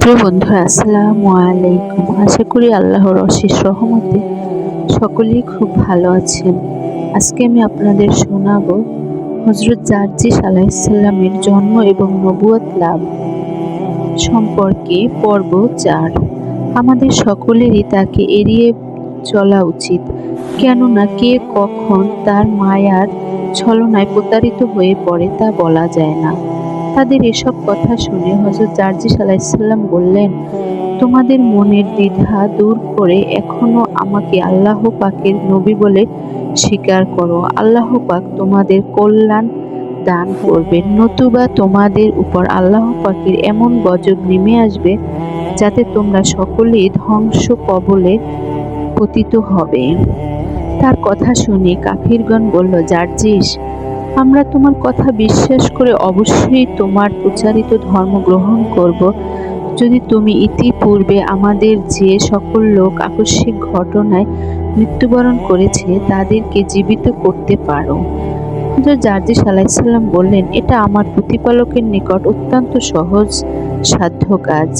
প্রিয় বন্ধুরা আসসালামু আলাইকুম। আশা করি আল্লাহর অশেষ রহমতে সকলেই খুব ভালো আছেন। আজকে আমি আপনাদের শোনাবো হজরত জার্জিস আলাইসাল্লামের জন্ম এবং নবুয়ত লাভ সম্পর্কে পর্ব চার। আমাদের সকলেরই তাকে এড়িয়ে চলা উচিত, কেননা কে কখন তার মায়ার ছলনায় প্রতারিত হয়ে পড়ে তা বলা যায় না। তাদের এসব কথা শুনে হজরত জার্জিস আলাইসাল্লাম বললেন, তোমাদের মনের দ্বিধা দূর করে এখনও আমাকে আল্লাহ পাকের নবী বলে স্বীকার করো। আল্লাহ পাক তোমাদের কল্যাণ দান করবেন। নতুবা তোমাদের উপর আল্লাহ পাকের এমন গজব নেমে আসবে যাতে তোমরা সকলেই ধ্বংস কবলে পতিত হবে। তার কথা শুনে কাফিরগণ বলল, জার্জিস আমরা তোমার কথা বিশ্বাস করে অবশ্যই তোমার প্রচারিত ধর্ম গ্রহণ করব। যদি তুমি ইতিপূর্বে আমাদের যে সকল লোক আকস্মিক ঘটনায় মৃত্যুবরণ করেছে, তাদেরকে জীবিত করতে পারো। হজরত জার্জিস আলাইসাল্লাম বললেন, এটা আমার প্রতিপালকের নিকট অত্যন্ত সহজ, সাধ্য কাজ।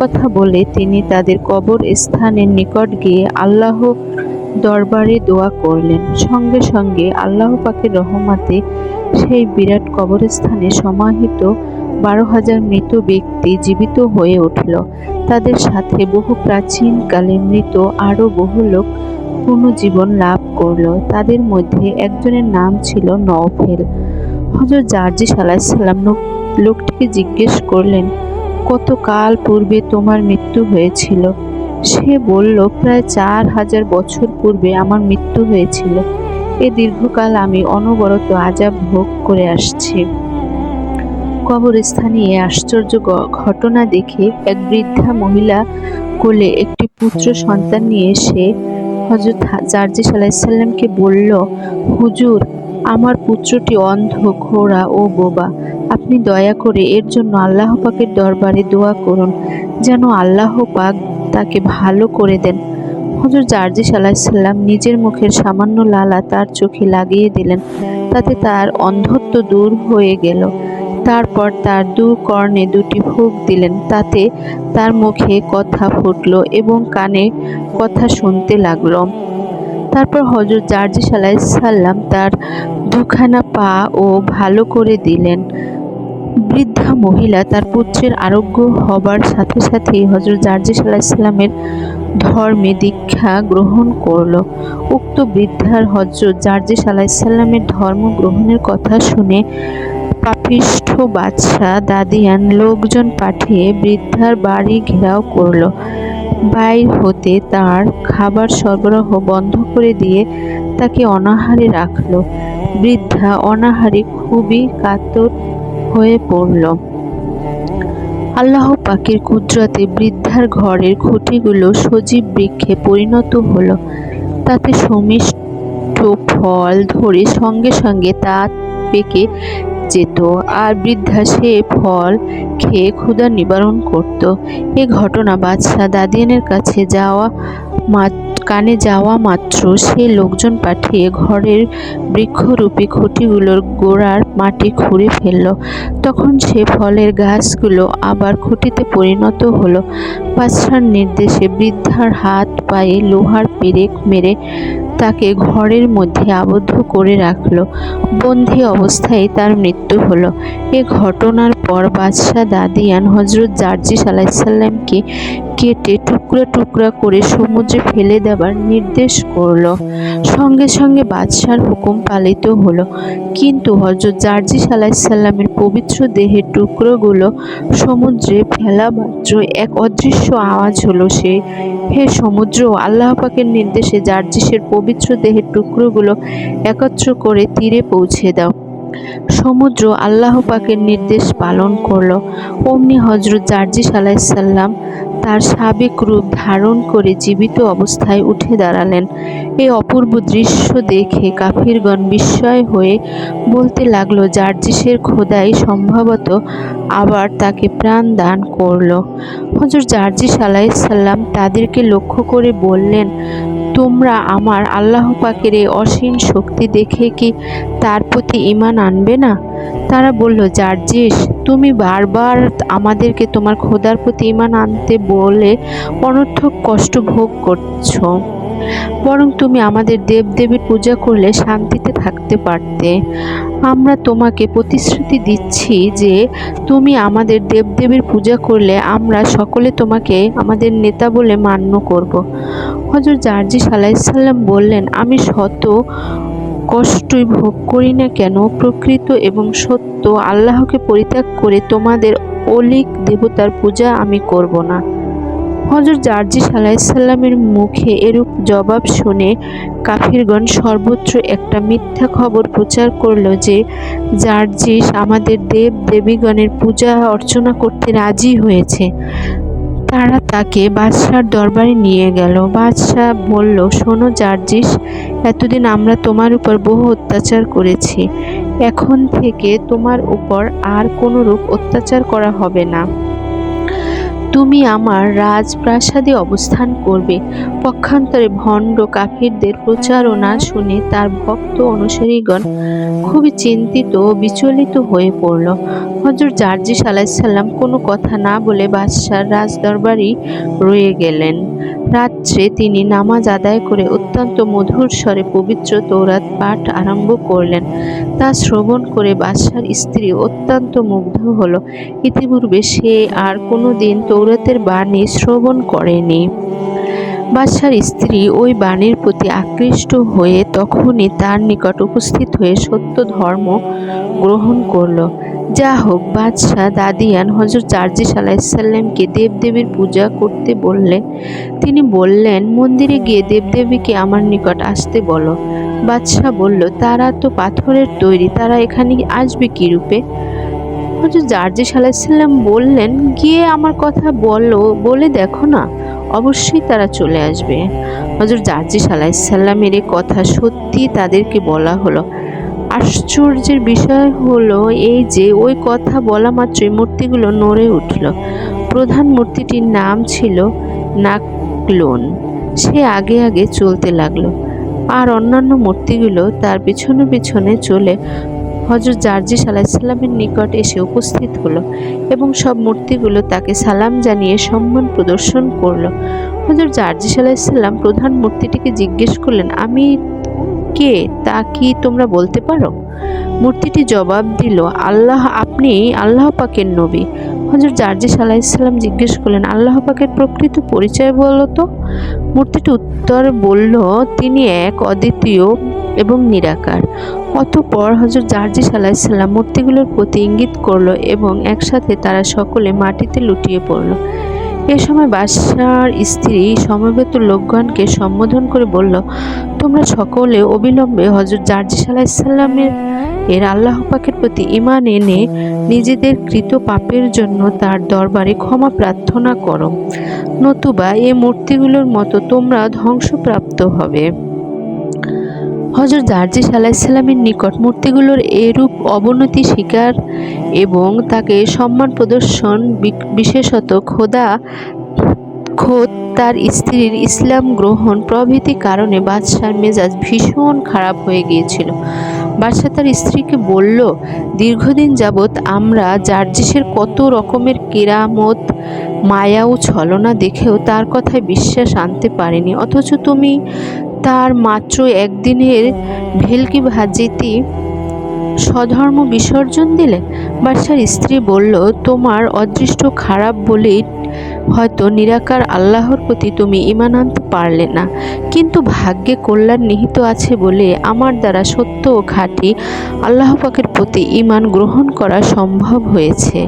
কথা বলে তিনি তাদের কবর স্থানের নিকট গিয়ে আল্লাহ দরবারে দোয়া করলেন। সঙ্গে সঙ্গে আল্লাহ পাকের রহমাতে সেই বিরাট কবরস্থানে সমাহিত বারো হাজার মৃত ব্যক্তি জীবিত হয়ে উঠল। তাদের সাথে বহু প্রাচীনকালে মৃত আরও বহু লোক পুনর্জীবন লাভ করল। তাদের মধ্যে একজনের নাম ছিল নওফেল। হজর জার্জি সাল্লাম লোকটিকে জিজ্ঞেস করলেন কত কাল পূর্বে তোমার মৃত্যু হয়েছিল? সে বলল, প্রায় চার হাজার বছর পূর্বে আমার মৃত্যু হয়েছিল। এ দীর্ঘকাল আমি অনবরত আজাব ভোগ করে আসছি। কবরস্থানে আশ্চর্য ঘটনা দেখে এক বৃদ্ধা মহিলা কোলে একটি পুত্র সন্তান নিয়ে এসে হজরত জার্জিস আলাইসাল্লামকে বলল, হুজুর, আমার পুত্রটি অন্ধ, ঘোড়া ও বোবা। আপনি দয়া করে এর জন্য আল্লাহ পাকের দরবারে দোয়া করুন, যেন আল্লাহ পাক তাকে ভালো করে দেন। হজর জার্জিস আলাহিসাল্লাম নিজের মুখের সামান্য লালা তার চোখে লাগিয়ে দিলেন। তাতে তার অন্ধত্ব দূর হয়ে গেল। তারপর তার দু কর্ণে দুটি ফুক দিলেন। তাতে তার মুখে কথা ফুটল এবং কানে কথা শুনতে লাগল। তারপর হজরত জার্জিস আলাইসাল্লাম তার দুখানা পা ও ভালো করে দিলেন। বৃদ্ধা মহিলা তার পুত্রের আরোগ্য হবার সাথে সাথেই হজরত জার্জিস আলাইসাল্লামের ধর্মে দীক্ষা গ্রহণ করল। উক্ত বৃদ্ধার হজরত জার্জিস আলাইসাল্লামের ধর্ম গ্রহণের কথা শুনে পাপিষ্ঠ বাদশা দাদিয়ান লোকজন পাঠিয়ে বৃদ্ধার বাড়ি ঘেরাও করল। বাইর হতে তার খাবার সরবরাহ বন্ধ করে দিয়ে তাকে অনাহারে রাখল। বৃদ্ধা অনাহারে খুবই কাতর হয়ে পড়ল। আল্লাহ পাকের কুদরতে বৃদ্ধার ঘরের খুঁটিগুলো সজীব বৃক্ষে পরিণত হলো। তাতে সমিষ্ট ফল ধরে সঙ্গে সঙ্গে তা পেকে যেত আর বৃদ্ধা সে ফল খেয়ে ক্ষুধা নিবারণ করত। এ ঘটনা বাদশাহ দাদিয়ানের কাছে যাওয়া কানে যাওয়া মাত্র সে লোকজন পাঠিয়ে ঘরের বৃক্ষরূপী খুঁটিগুলোর গোড়ার মাটি খুঁড়ে ফেলল। তখন সে ফলের গাছগুলো আবার খুঁটিতে পরিণত হলো। পাশার নির্দেশে বৃদ্ধার হাত পায়ে লোহার পেরেক মেরে তাকে ঘরের মধ্যে আবদ্ধ করে রাখল। বন্দি অবস্থায় তার মৃত্যু হলো। এ ঘটনার পর বাদশাহ দাদিয়ান হজরত জার্জিস আলাইসাল্লামকে কেটে টুকরা টুকরা করে সমুদ্রে ফেলে দেবার নির্দেশ করল। সঙ্গে সঙ্গে বাদশার হুকুম পালিত হলো। কিন্তু হজরত জার্জিস আলাইসাল্লামের পবিত্র দেহের টুকরোগুলো সমুদ্রে ফেলা মাত্র এক অদৃশ্য আওয়াজ হলো সে হে সমুদ্র, আল্লাহ পাকের নির্দেশে জার্জিসের পবিত্র দেহের টুকরোগুলো একত্র করে তীরে পৌঁছে দাও। সমুদ্র আল্লাহ পাকের নির্দেশ পালন করল। অমনি হজরত জার্জিস আলাইসাল্লাম তার সাবেক রূপ ধারণ করে জীবিত অবস্থায় উঠে দাঁড়ালেন। এই অপূর্ব দৃশ্য দেখে কাফিরগণ বিস্ময় হয়ে বলতে লাগল জার্জিসের খোদাই সম্ভবত আবার তাকে প্রাণ দান করল। হজর জার্জিস আলাইসাল্লাম তাদেরকে লক্ষ্য করে বললেন, তোমরা আমার আল্লাহ পাকের এই অসীম শক্তি দেখে কি তার প্রতি ইমান আনবে না? তারা বলল, জার্জিস, তুমি বারবার আমাদেরকে তোমার খোদার প্রতি ইমান আনতে বলে অনর্থক কষ্ট ভোগ করছ। বরং তুমি আমাদের দেবদেবীর পূজা করলে শান্তিতে থাকতে পারতে। আমরা তোমাকে প্রতিশ্রুতি দিচ্ছি যে তুমি আমাদের দেবদেবীর পূজা করলে আমরা সকলে তোমাকে আমাদের নেতা বলে মান্য করব। হজর জার্জিস আলাইসাল্লাম বললেন, আমি শত কষ্টই ভোগ করি না কেন? প্রকৃত এবং সত্য আল্লাহকে পরিত্যাগ করে তোমাদের অলিক দেবতার পূজা আমি করব না। হজর জার্জিস আলাইসাল্লামের মুখে এরূপ জবাব শুনে কাফিরগণ সর্বত্র একটা মিথ্যা খবর প্রচার করল যে জার্জিস আমাদের দেব দেবীগণের পূজা অর্চনা করতে রাজি হয়েছে। তারা তাকে বাদশার দরবারে নিয়ে গেল। বাদশাহ বলল, শোনো জার্জিস, এতদিন আমরা তোমার উপর বহু অত্যাচার করেছি। এখন থেকে তোমার উপর আর কোনোরূপ অত্যাচার করা হবে না। তুমি আমার রাজপ্রাসাদে অবস্থান করবে। পক্ষান্তরে ভণ্ড কাফিরদের প্রচারণা শুনে তার ভক্ত অনুসারীগণ খুবই চিন্তিত ও বিচলিত হয়ে পড়ল। হজর জার্জিস আলাইসাল্লাম কোনো কথা না বলে বাদশার রাজদরবারই রয়ে গেলেন। রাত্রে তিনি নামাজ আদায় করে অত্যন্ত মধুর স্বরে পবিত্র তৌরাত পাঠ আরম্ভ করলেন। তা শ্রবণ করে বাদশার স্ত্রী অত্যন্ত মুগ্ধ হল। ইতিপূর্বে সে আর কোনো দিন তৌরাতের বাণী শ্রবণ করেনি। বাদশার স্ত্রী ওই বাণীর প্রতি আকৃষ্ট হয়ে তখনই তার নিকট উপস্থিত হয়ে সত্য ধর্ম গ্রহণ করল। যা হোক, বাদশাহ দাদিয়ান হজরত জার্জিস আলাইসাল্লামকে দেবদেবীর পূজা করতে বললে, তিনি বললেন, মন্দিরে গিয়ে দেবদেবীকে আমার নিকট আসতে বলো। বাদশাহ বলল, তারা তো পাথরের তৈরি, তারা এখানে আসবে কী রূপে? হজরত জার্জিস আলাইসাল্লাম বললেন, গিয়ে আমার কথা বলো, বলে দেখো না। অবশ্যই তারা চলে আসবে। হজর জার্জিস আলাইসাল্লামের এ কথা সত্যি তাদেরকে বলা হলো। আশ্চর্যের বিষয় হলো এই যে, ওই কথা বলা মাত্রই মূর্তিগুলো নড়ে উঠল। প্রধান মূর্তিটির নাম ছিল নাকলোন সে আগে আগে চলতে লাগল। আর অন্যান্য মূর্তিগুলো তার পিছনে পিছনে চলে হজরত জার্জিস আলাইসাল্লামের নিকট এসে উপস্থিত হলো এবং সব মূর্তিগুলো তাকে সালাম জানিয়ে সম্মান প্রদর্শন করল। হজরত জার্জিস আলাইসাল্লাম প্রধান মূর্তিটিকে জিজ্ঞেস করলেন, আমি কে? তা কি তোমরা বলতে পারো? মূর্তিটি জবাব দিল, আল্লাহ আপনি, আল্লাহ পাকের নবী। হজরত জার্জিস আলাইসাল্লাম জিজ্ঞেস করলেন, আল্লাহ পাকের প্রকৃত পরিচয় বলো তো? মূর্তিটি উত্তর বলল, তিনি এক অদ্বিতীয় এবং নিরাকার। অতপর হজরত জার্জিস আলাইসাল্লাম মূর্তিগুলোর প্রতি ইঙ্গিত করল এবং একসাথে তারা সকলে মাটিতে লুটিয়ে পড়ল। এ সময় বাদশার স্ত্রী সমবেত লোকগণকে সম্বোধন করে বলল, তোমরা সকলে অবিলম্বে হজরত জার্জিস আলাইসাল্লামের এর আল্লাহ পাকের প্রতি ইমান এনে নিজেদের কৃত পাপের জন্য তার দরবারে ক্ষমা প্রার্থনা করো। নতুবা এ মূর্তিগুলোর মতো তোমরা ধ্বংসপ্রাপ্ত হবে। হজরত জার্জিস আলাইসাল্লামের নিকট মূর্তিগুলোর এরূপ অবনতি স্বীকার এবং তাকে সম্মান প্রদর্শন বিশেষত খোদা, খোদ তার স্ত্রীর ইসলাম গ্রহণ প্রভৃতি কারণে বাদশার মেজাজ ভীষণ খারাপ হয়ে গিয়েছিল। বাদশাহ তার স্ত্রীকে বলল, দীর্ঘদিন যাবৎ আমরা জার্জিসের কত রকমের কেরামত, মায়া ও ছলনা দেখেও তার কথায় বিশ্বাস আনতে পারিনি। অথচ তুমি তার মাত্র একদিনের ভেলকি ভাজিতি স্বধর্ম বিসর্জন দিলে? বাদশার স্ত্রী বলল, তোমার অদৃষ্ট খারাপ বলেই হয়তো নিরাকার আল্লাহর প্রতি তুমি ইমান আনতে পারলে না। কিন্তু ভাগ্যে কল্যাণ নিহিত আছে বলে আমার দ্বারা সত্য ও খাঁটি আল্লাহ পাকের প্রতি ইমান গ্রহণ করা সম্ভব হয়েছে।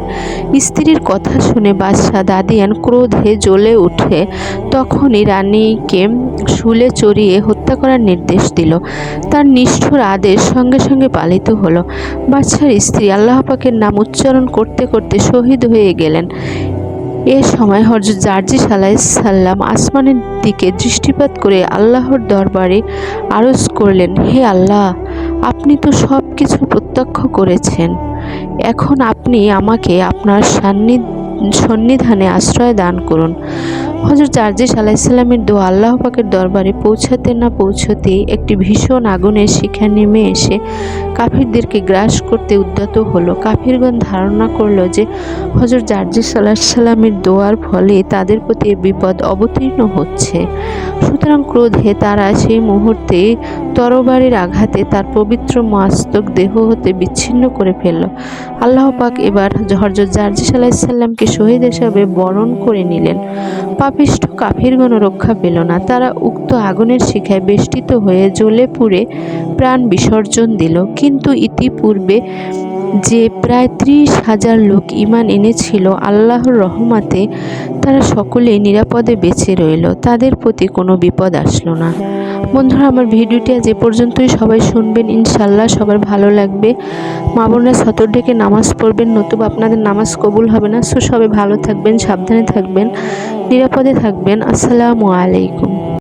স্ত্রীর কথা শুনে বাদশাহ দাদিয়ান ক্রোধে জ্বলে উঠে। তখনই রানীকে শুলে চড়িয়ে হত্যা করার নির্দেশ দিল। তার নিষ্ঠুর আদেশ সঙ্গে সঙ্গে পালিত হলো। বাদশার স্ত্রী আল্লাহ পাকের নাম উচ্চারণ করতে করতে শহীদ হয়ে গেলেন। এ সময় হজরত জার্জি সালাই সাল্লাম আসমানের দিকে দৃষ্টিপাত করে আল্লাহর দরবারে আরজ করলেন, হে আল্লাহ, আপনি তো সব কিছু প্রত্যক্ষ করেছেন। এখন আপনি আমাকে আপনার সান্নিধ্য সন্নিধানে আশ্রয় দান করুন। হজরত জার্জিস আলাইসাল্লামের দোয়া আল্লাহ পাকের দরবারে পৌঁছাতে না পৌঁছতেই একটি ভীষণ আগুনের শিখা নেমে এসে কাফিরদেরকে গ্রাস করতে উদ্যত হলো। কাফিরগণ ধারণা করল যে হজরত জার্জিস আলাইসাল্লামের দোয়ার ফলে তাদের প্রতি বিপদ অবতীর্ণ হচ্ছে। সুতরাং ক্রোধে তারা সেই মুহূর্তে তরবারির আঘাতে তার পবিত্র মস্তক দেহ হতে বিচ্ছিন্ন করে ফেলল। আল্লাহ পাক এবার হজরত জার্জিস আলাইসাল্লামকে শহীদ হিসাবে বরণ করে নিলেন। পাপিষ্ঠ কাফিরগণ রক্ষা পেল না। তারা উক্ত আগুনের শিখায় বেষ্টিত হয়ে জ্বলে পুড়ে প্রাণ বিসর্জন দিল। কিন্তু ইতিপূর্বে যে প্রায় ত্রিশ হাজার লোক ইমান এনেছিল আল্লাহর রহমাতে তারা সকলেই নিরাপদে বেঁচে রইল। তাদের প্রতি কোনো বিপদ আসলো না। বন্ধুরা, আমার ভিডিওটি এ পর্যন্তই সবাই শুনবেন, ইনশাল্লাহ সবার ভালো লাগবে। মা বোনরা সতর ডেকে নামাজ পড়বেন, নতুবা আপনাদের নামাজ কবুল হবে না। সো সবাই ভালো থাকবেন, সাবধানে থাকবেন, নিরাপদে থাকবেন। আসসালামু আলাইকুম।